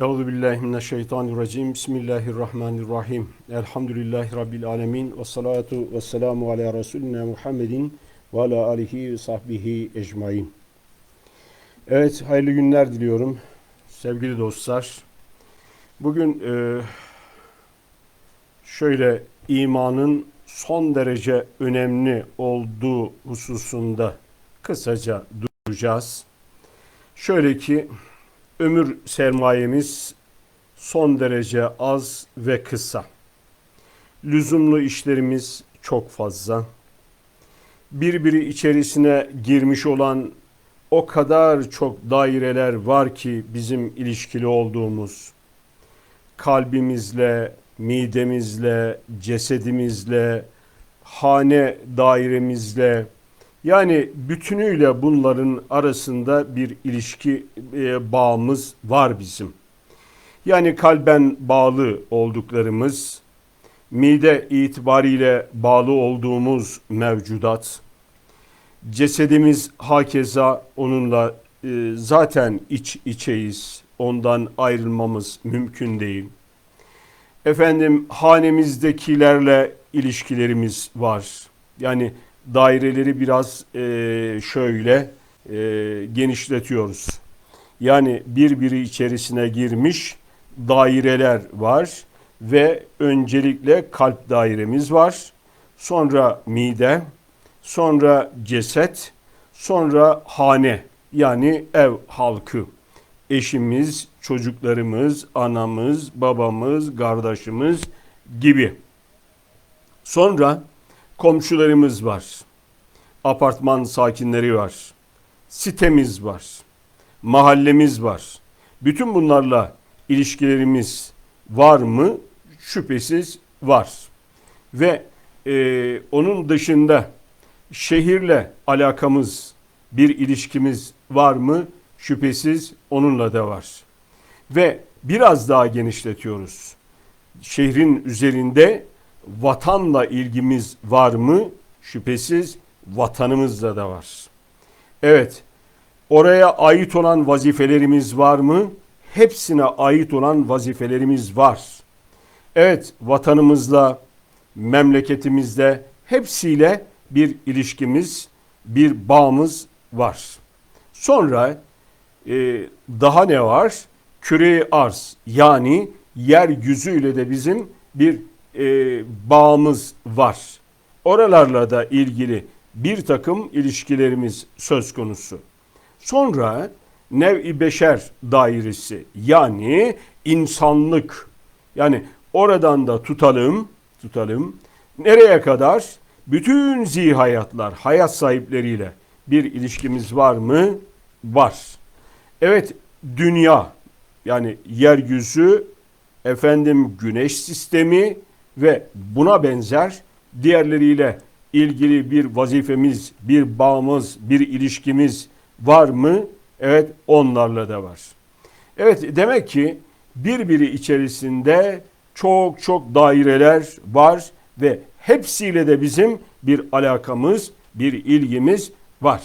Euzu billahi mineşşeytanirracim. Bismillahirrahmanirrahim. Elhamdülillahi rabbil alamin ve salatu vesselamu ala resulina Muhammedin ve ala alihi ve sahbihi ecmaîn. Evet, hayırlı günler diliyorum sevgili dostlar. Bugün e, şöyle imanın son derece önemli olduğu hususunda kısaca duracağız. Şöyle ki ömür sermayemiz son derece az ve kısa. Lüzumlu işlerimiz çok fazla. Birbiri içerisine girmiş olan o kadar çok daireler var ki bizim ilişkili olduğumuz kalbimizle, midemizle, cesedimizle, hane dairemizle yani bütünüyle bunların arasında bir ilişki e, bağımız var bizim. Yani kalben bağlı olduklarımız, mide itibariyle bağlı olduğumuz mevcudat, cesedimiz hakeza onunla e, zaten iç içeyiz. Ondan ayrılmamız mümkün değil. Efendim hanemizdekilerle ilişkilerimiz var. Yani daireleri biraz e, şöyle e, genişletiyoruz. Yani birbiri içerisine girmiş daireler var ve öncelikle kalp dairemiz var. Sonra mide, sonra ceset, sonra hane yani ev halkı. Eşimiz, çocuklarımız, anamız, babamız, kardeşimiz gibi. Sonra komşularımız var. Apartman sakinleri var. Sitemiz var. Mahallemiz var. Bütün bunlarla ilişkilerimiz var mı? Şüphesiz var. Ve e, onun dışında şehirle alakamız, bir ilişkimiz var mı? Şüphesiz onunla da var. Ve biraz daha genişletiyoruz. Şehrin üzerinde vatanla ilgimiz var mı? Şüphesiz vatanımızla da var. Evet, oraya ait olan vazifelerimiz var mı? Hepsine ait olan vazifelerimiz var. Evet, vatanımızla, memleketimizde hepsiyle bir ilişkimiz, bir bağımız var. Sonra e, daha ne var? Küre arz yani yeryüzüyle de bizim bir e, bağımız var. Oralarla da ilgili bir takım ilişkilerimiz söz konusu. Sonra nev-i beşer dairesi yani insanlık yani oradan da tutalım tutalım nereye kadar bütün zihayatlar hayat sahipleriyle bir ilişkimiz var mı? Var. Evet dünya yani yeryüzü efendim güneş sistemi ve buna benzer diğerleriyle ilgili bir vazifemiz, bir bağımız, bir ilişkimiz var mı? Evet onlarla da var. Evet demek ki birbiri içerisinde çok çok daireler var ve hepsiyle de bizim bir alakamız, bir ilgimiz var.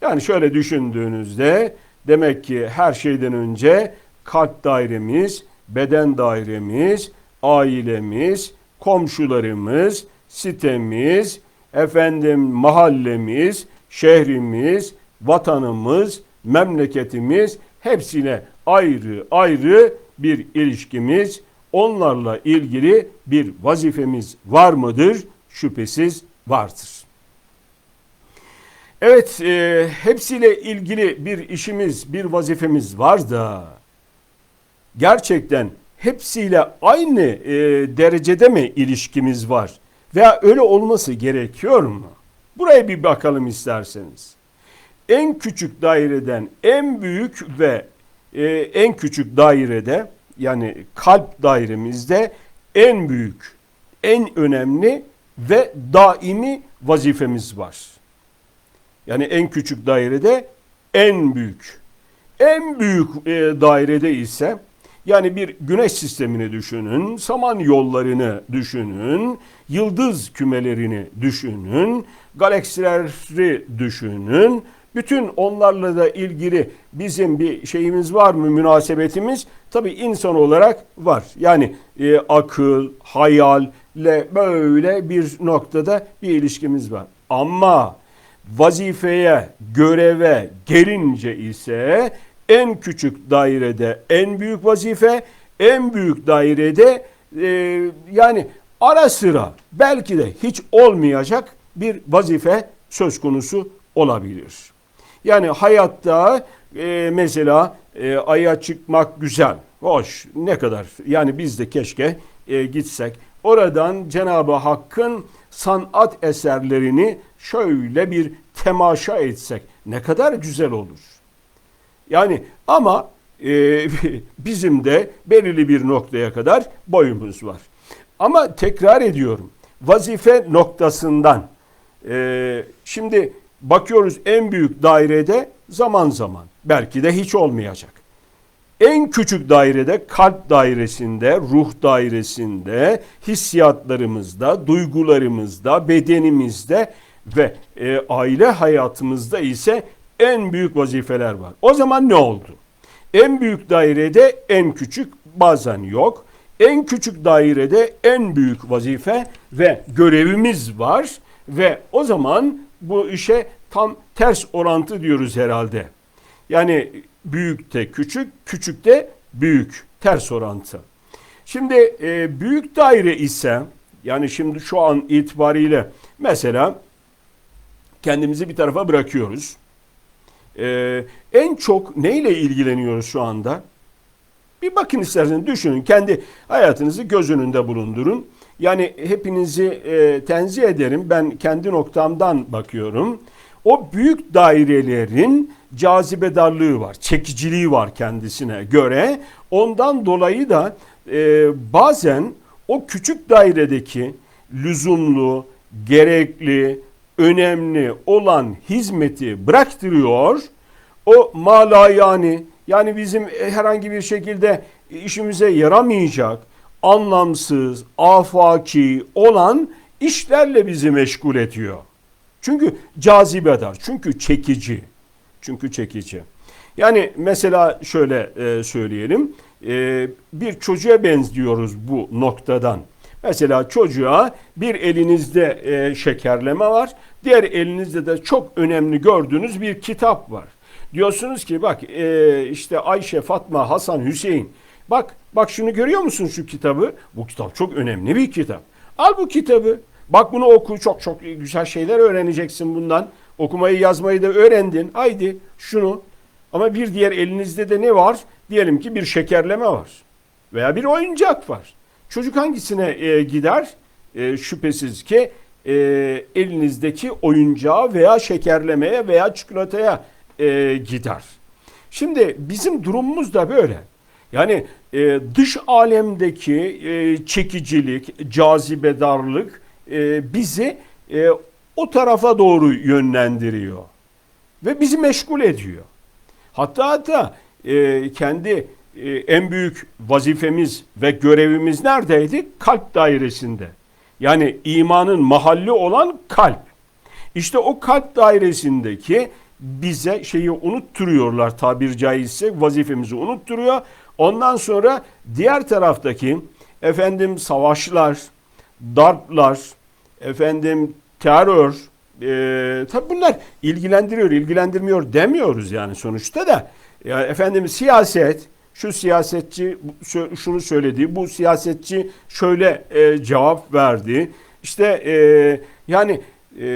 Yani şöyle düşündüğünüzde demek ki her şeyden önce kalp dairemiz, beden dairemiz, ailemiz, komşularımız, sitemiz, efendim mahallemiz, şehrimiz, vatanımız, memleketimiz hepsine ayrı ayrı bir ilişkimiz, onlarla ilgili bir vazifemiz var mıdır? Şüphesiz vardır. Evet, e, hepsiyle ilgili bir işimiz, bir vazifemiz var da gerçekten hepsiyle aynı e, derecede mi ilişkimiz var? Veya öyle olması gerekiyor mu? Buraya bir bakalım isterseniz. En küçük daireden en büyük ve e, en küçük dairede yani kalp dairemizde en büyük, en önemli ve daimi vazifemiz var. Yani en küçük dairede en büyük. En büyük e, dairede ise yani bir güneş sistemini düşünün, saman yollarını düşünün, yıldız kümelerini düşünün, galaksileri düşünün. Bütün onlarla da ilgili bizim bir şeyimiz var mı, münasebetimiz? Tabii insan olarak var. Yani e, akıl, hayalle böyle bir noktada bir ilişkimiz var. Ama vazifeye, göreve gelince ise en küçük dairede en büyük vazife, en büyük dairede e, yani ara sıra belki de hiç olmayacak bir vazife söz konusu olabilir. Yani hayatta e, mesela e, aya çıkmak güzel, hoş, ne kadar yani biz de keşke e, gitsek. Oradan Cenab-ı Hakk'ın sanat eserlerini şöyle bir temaşa etsek ne kadar güzel olur. Yani ama e, bizim de belirli bir noktaya kadar boyumuz var. Ama tekrar ediyorum vazife noktasından e, şimdi bakıyoruz en büyük dairede zaman zaman belki de hiç olmayacak. En küçük dairede kalp dairesinde, ruh dairesinde, hissiyatlarımızda, duygularımızda, bedenimizde ve e, aile hayatımızda ise en büyük vazifeler var. O zaman ne oldu? En büyük dairede en küçük bazen yok. En küçük dairede en büyük vazife ve görevimiz var ve o zaman bu işe tam ters orantı diyoruz herhalde. Yani büyükte küçük, küçükte büyük ters orantı. Şimdi e, büyük daire ise yani şimdi şu an itibariyle mesela kendimizi bir tarafa bırakıyoruz. Ee, en çok neyle ilgileniyoruz şu anda? Bir bakın isterseniz düşünün. Kendi hayatınızı göz önünde bulundurun. Yani hepinizi e, tenzih ederim. Ben kendi noktamdan bakıyorum. O büyük dairelerin cazibedarlığı var, çekiciliği var kendisine göre. Ondan dolayı da e, bazen o küçük dairedeki lüzumlu, gerekli, önemli olan hizmeti bıraktırıyor. O malayani yani bizim herhangi bir şekilde işimize yaramayacak, anlamsız, afaki olan işlerle bizi meşgul ediyor. Çünkü cazibedar, çünkü çekici. Çünkü çekici. Yani mesela şöyle e, söyleyelim. E, bir çocuğa benziyoruz bu noktadan. Mesela çocuğa bir elinizde e, şekerleme var, diğer elinizde de çok önemli gördüğünüz bir kitap var. Diyorsunuz ki bak e, işte Ayşe, Fatma, Hasan, Hüseyin bak bak şunu görüyor musun şu kitabı? Bu kitap çok önemli bir kitap. Al bu kitabı. Bak bunu oku çok çok güzel şeyler öğreneceksin bundan. Okumayı yazmayı da öğrendin. Haydi şunu. Ama bir diğer elinizde de ne var? Diyelim ki bir şekerleme var. Veya bir oyuncak var. Çocuk hangisine e, gider? E, şüphesiz ki e, elinizdeki oyuncağa veya şekerlemeye veya çikolataya e, gider. Şimdi bizim durumumuz da böyle. Yani e, dış alemdeki e, çekicilik, cazibedarlık e, bizi e, o tarafa doğru yönlendiriyor ve bizi meşgul ediyor. Hatta hatta e, kendi e, en büyük vazifemiz ve görevimiz neredeydi? Kalp dairesinde. Yani imanın mahalli olan kalp. İşte o kalp dairesindeki bize şeyi unutturuyorlar tabir caizse vazifemizi unutturuyor. Ondan sonra diğer taraftaki efendim savaşlar, darplar, efendim terör, e, tabi bunlar ilgilendiriyor, ilgilendirmiyor demiyoruz yani sonuçta da. Ya efendim siyaset, şu siyasetçi şunu söyledi, bu siyasetçi şöyle e, cevap verdi. İşte e, yani e,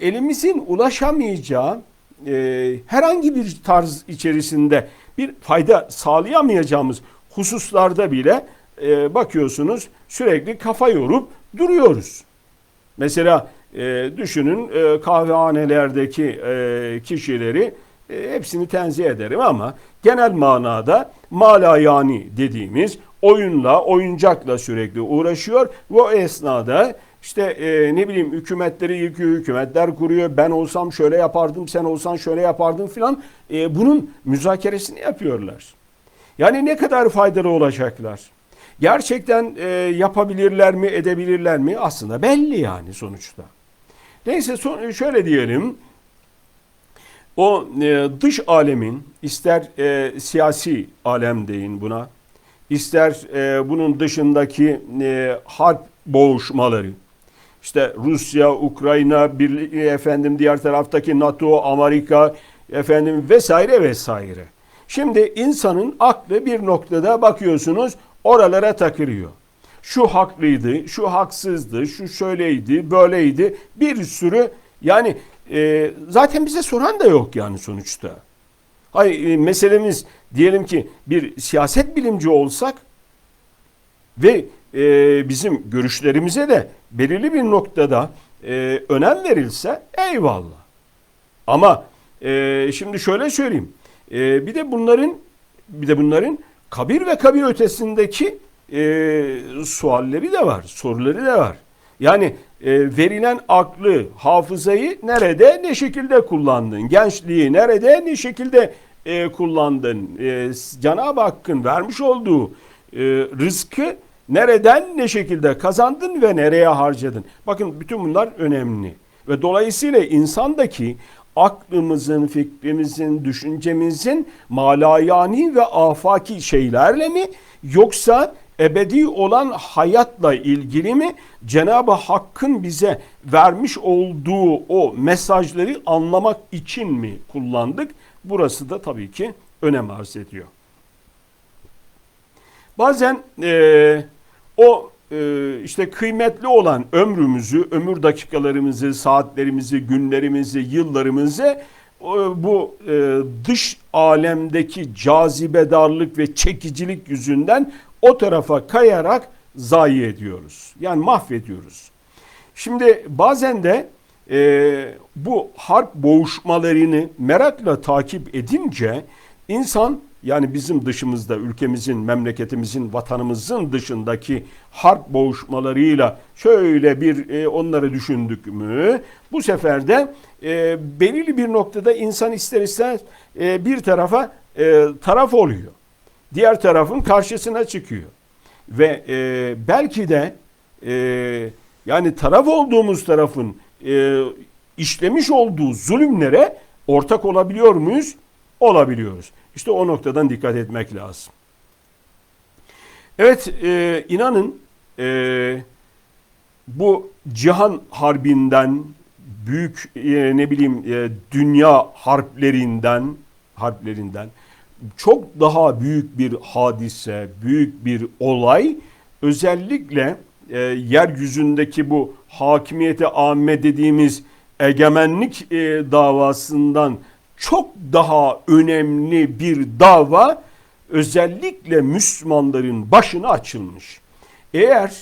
elimizin ulaşamayacağı e, herhangi bir tarz içerisinde bir fayda sağlayamayacağımız hususlarda bile e, bakıyorsunuz sürekli kafa yorup duruyoruz. Mesela e, düşünün e, kahvehanelerdeki e, kişileri e, hepsini tenzih ederim ama genel manada malayani dediğimiz oyunla, oyuncakla sürekli uğraşıyor ve o esnada işte e, ne bileyim hükümetleri yıkıyor, hükümetler kuruyor. Ben olsam şöyle yapardım, sen olsan şöyle yapardın filan. E, bunun müzakeresini yapıyorlar. Yani ne kadar faydalı olacaklar? Gerçekten e, yapabilirler mi, edebilirler mi? Aslında belli yani sonuçta. Neyse son, şöyle diyelim. O e, dış alemin ister e, siyasi alem deyin buna, ister e, bunun dışındaki e, harp boğuşmaları, işte Rusya, Ukrayna, bir, efendim diğer taraftaki NATO, Amerika, efendim vesaire vesaire. Şimdi insanın aklı bir noktada bakıyorsunuz oralara takılıyor. Şu haklıydı, şu haksızdı, şu şöyleydi, böyleydi. Bir sürü yani e, zaten bize soran da yok yani sonuçta. Hayır e, meselemiz diyelim ki bir siyaset bilimci olsak ve e, bizim görüşlerimize de belirli bir noktada e, önem verilse eyvallah. Ama e, şimdi şöyle söyleyeyim. E, bir de bunların bir de bunların kabir ve kabir ötesindeki e, sualleri de var, soruları da var. Yani e, verilen aklı, hafızayı nerede, ne şekilde kullandın? Gençliği nerede, ne şekilde e, kullandın? E, Cenab-ı Hakk'ın vermiş olduğu e, rızkı nereden, ne şekilde kazandın ve nereye harcadın? Bakın bütün bunlar önemli. Ve dolayısıyla insandaki aklımızın, fikrimizin, düşüncemizin malayani ve afaki şeylerle mi yoksa ebedi olan hayatla ilgili mi Cenab-ı Hakk'ın bize vermiş olduğu o mesajları anlamak için mi kullandık? Burası da tabii ki önem arz ediyor. Bazen e, o e, işte kıymetli olan ömrümüzü, ömür dakikalarımızı, saatlerimizi, günlerimizi, yıllarımızı e, bu e, dış alemdeki cazibedarlık ve çekicilik yüzünden o tarafa kayarak zayi ediyoruz. Yani mahvediyoruz. Şimdi bazen de e, bu harp boğuşmalarını merakla takip edince insan yani bizim dışımızda ülkemizin, memleketimizin, vatanımızın dışındaki harp boğuşmalarıyla şöyle bir e, onları düşündük mü bu sefer de e, belirli bir noktada insan ister ister e, bir tarafa e, taraf oluyor. Diğer tarafın karşısına çıkıyor. Ve e, belki de e, yani taraf olduğumuz tarafın e, işlemiş olduğu zulümlere ortak olabiliyor muyuz? Olabiliyoruz. İşte o noktadan dikkat etmek lazım. Evet e, inanın e, bu cihan harbinden büyük e, ne bileyim e, dünya harplerinden harplerinden çok daha büyük bir hadise, büyük bir olay özellikle e, yeryüzündeki bu hakimiyete amme dediğimiz egemenlik e, davasından çok daha önemli bir dava özellikle Müslümanların başına açılmış. Eğer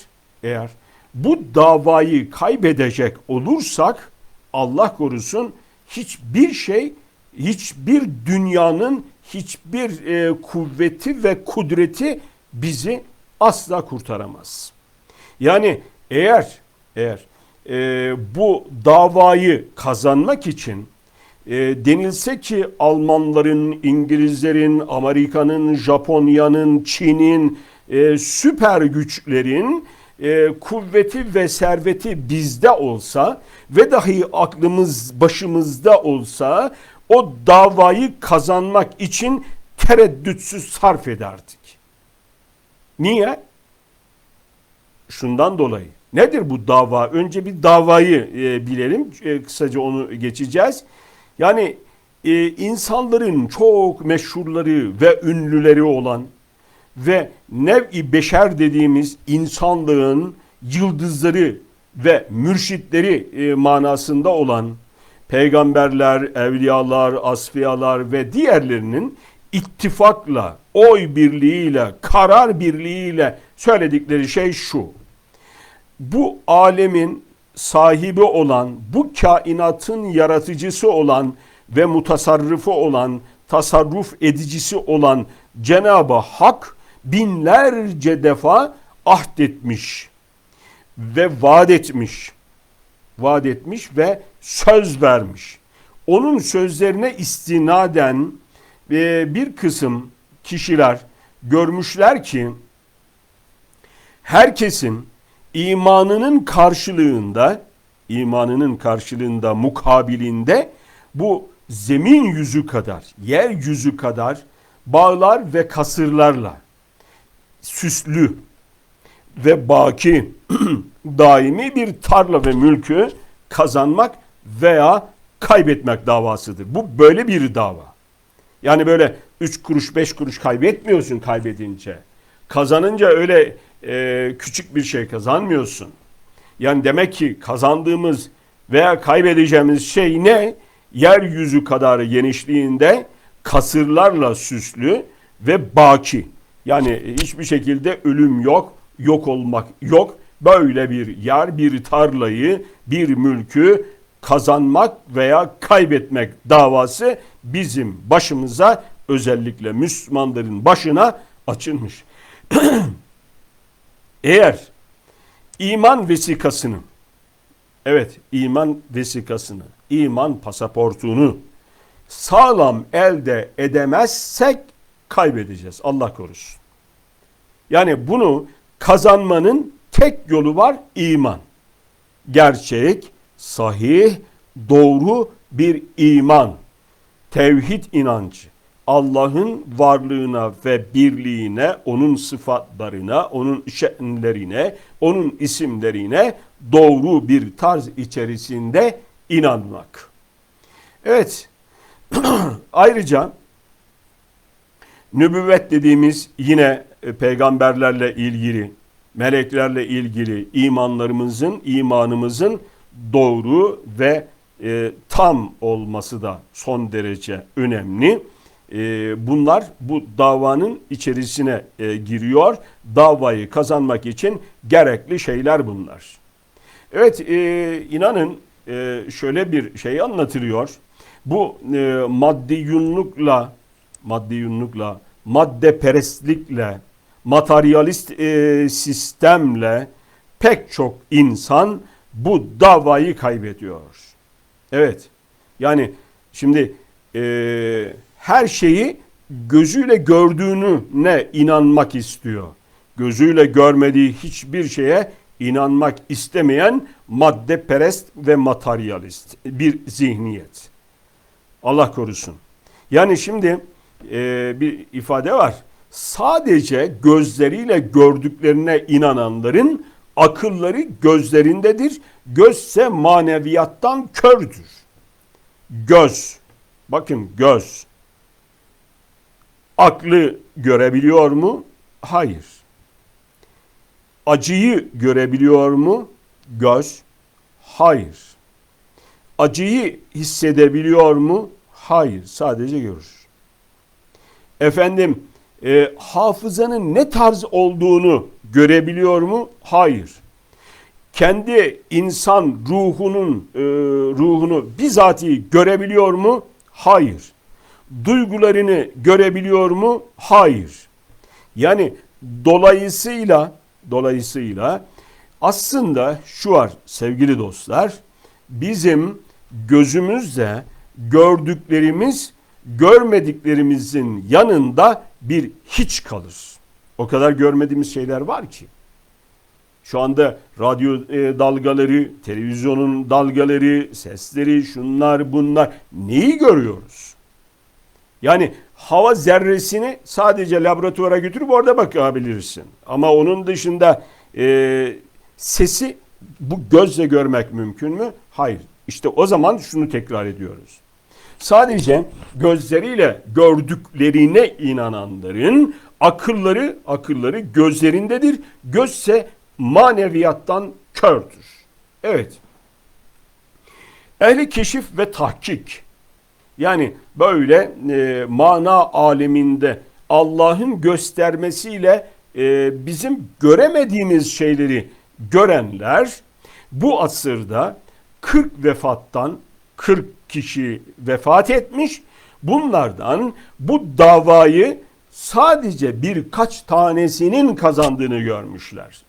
eğer bu davayı kaybedecek olursak Allah korusun hiçbir şey hiçbir dünyanın hiçbir e, kuvveti ve kudreti bizi asla kurtaramaz. Yani eğer eğer e, bu davayı kazanmak için e, denilse ki Almanların, İngilizlerin, Amerika'nın, Japonya'nın, Çin'in, e, süper güçlerin e, kuvveti ve serveti bizde olsa ve dahi aklımız başımızda olsa o davayı kazanmak için tereddütsüz sarf ederdik. Niye? Şundan dolayı. Nedir bu dava? Önce bir davayı e, bilelim. E, kısaca onu geçeceğiz. Yani e, insanların çok meşhurları ve ünlüleri olan ve nev-i beşer dediğimiz insanlığın yıldızları ve mürşitleri e, manasında olan peygamberler, evliyalar, asfiyalar ve diğerlerinin ittifakla, oy birliğiyle, karar birliğiyle söyledikleri şey şu. Bu alemin sahibi olan, bu kainatın yaratıcısı olan ve mutasarrıfı olan, tasarruf edicisi olan Cenab-ı Hak binlerce defa ahdetmiş ve vaat etmiş. Vaat etmiş ve söz vermiş. Onun sözlerine istinaden e, bir kısım kişiler görmüşler ki herkesin imanının karşılığında imanının karşılığında mukabilinde bu zemin yüzü kadar, yer yüzü kadar bağlar ve kasırlarla süslü ve baki daimi bir tarla ve mülkü kazanmak veya kaybetmek davasıdır. Bu böyle bir dava. Yani böyle 3 kuruş 5 kuruş kaybetmiyorsun kaybedince. Kazanınca öyle e, küçük bir şey kazanmıyorsun. Yani demek ki kazandığımız veya kaybedeceğimiz şey ne? Yeryüzü kadar genişliğinde kasırlarla süslü ve baki. Yani hiçbir şekilde ölüm yok, yok olmak yok. Böyle bir yer, bir tarlayı, bir mülkü kazanmak veya kaybetmek davası bizim başımıza özellikle Müslümanların başına açılmış. Eğer iman vesikasını evet iman vesikasını, iman pasaportunu sağlam elde edemezsek kaybedeceğiz. Allah korusun. Yani bunu kazanmanın tek yolu var iman. Gerçek, sahih, doğru bir iman. Tevhid inancı. Allah'ın varlığına ve birliğine, onun sıfatlarına, onun şenlerine, onun isimlerine doğru bir tarz içerisinde inanmak. Evet, ayrıca nübüvvet dediğimiz yine e, peygamberlerle ilgili, meleklerle ilgili imanlarımızın, imanımızın doğru ve e, tam olması da son derece önemli. E, bunlar bu davanın içerisine e, giriyor. Davayı kazanmak için gerekli şeyler bunlar. Evet e, inanın e, şöyle bir şey anlatılıyor. Bu e, maddi yunlukla, maddi yunlukla, madde perestlikle, materyalist e, sistemle pek çok insan bu davayı kaybediyor. Evet. Yani şimdi e, her şeyi gözüyle gördüğünü ne inanmak istiyor. Gözüyle görmediği hiçbir şeye inanmak istemeyen madde perest ve materyalist bir zihniyet. Allah korusun. Yani şimdi e, bir ifade var. Sadece gözleriyle gördüklerine inananların akılları gözlerindedir. Gözse maneviyattan kördür. Göz. Bakın göz. Aklı görebiliyor mu? Hayır. Acıyı görebiliyor mu? Göz. Hayır. Acıyı hissedebiliyor mu? Hayır. Sadece görür. Efendim e, hafızanın ne tarz olduğunu görebiliyor mu? Hayır. Kendi insan ruhunun e, ruhunu bizatihi görebiliyor mu? Hayır. Duygularını görebiliyor mu? Hayır. Yani dolayısıyla dolayısıyla aslında şu var sevgili dostlar. Bizim gözümüzde gördüklerimiz görmediklerimizin yanında bir hiç kalır. O kadar görmediğimiz şeyler var ki. Şu anda radyo e, dalgaları, televizyonun dalgaları, sesleri, şunlar bunlar neyi görüyoruz? Yani hava zerresini sadece laboratuvara götürüp orada bakabilirsin. Ama onun dışında e, sesi bu gözle görmek mümkün mü? Hayır. İşte o zaman şunu tekrar ediyoruz. Sadece gözleriyle gördüklerine inananların akılları akılları gözlerindedir. Gözse maneviyattan kördür. Evet. Ehli keşif ve tahkik yani böyle e, mana aleminde Allah'ın göstermesiyle e, bizim göremediğimiz şeyleri görenler bu asırda 40 vefattan 40 kişi vefat etmiş. Bunlardan bu davayı sadece birkaç tanesinin kazandığını görmüşler.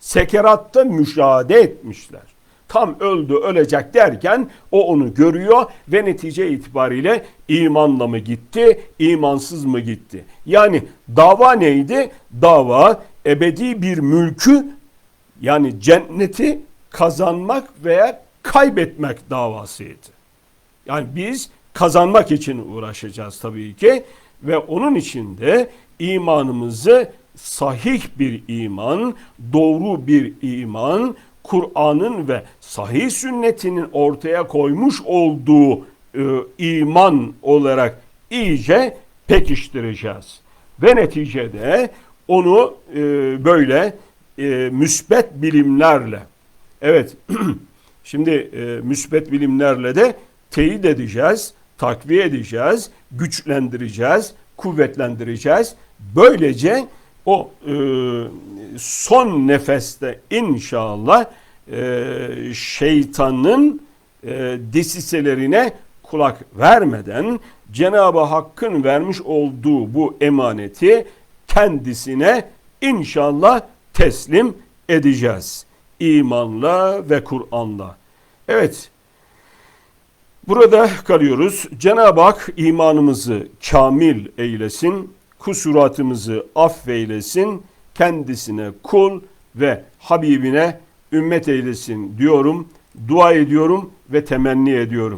Sekeratta müşahede etmişler. Tam öldü ölecek derken o onu görüyor ve netice itibariyle imanla mı gitti, imansız mı gitti? Yani dava neydi? Dava ebedi bir mülkü yani cenneti kazanmak veya kaybetmek davasıydı. Yani biz kazanmak için uğraşacağız tabii ki ve onun için de imanımızı sahih bir iman, doğru bir iman, Kur'an'ın ve sahih sünnetinin ortaya koymuş olduğu e, iman olarak iyice pekiştireceğiz. Ve neticede onu e, böyle e, müsbet bilimlerle, evet şimdi e, müsbet bilimlerle de teyit edeceğiz, takviye edeceğiz, güçlendireceğiz, kuvvetlendireceğiz. Böylece o e, son nefeste inşallah e, şeytanın e, desiselerine kulak vermeden Cenab-ı Hakk'ın vermiş olduğu bu emaneti kendisine inşallah teslim edeceğiz. İmanla ve Kur'an'la. Evet, burada kalıyoruz. Cenab-ı Hak imanımızı kamil eylesin, kusuratımızı affeylesin, kendisine kul ve Habibine ümmet eylesin diyorum, dua ediyorum ve temenni ediyorum.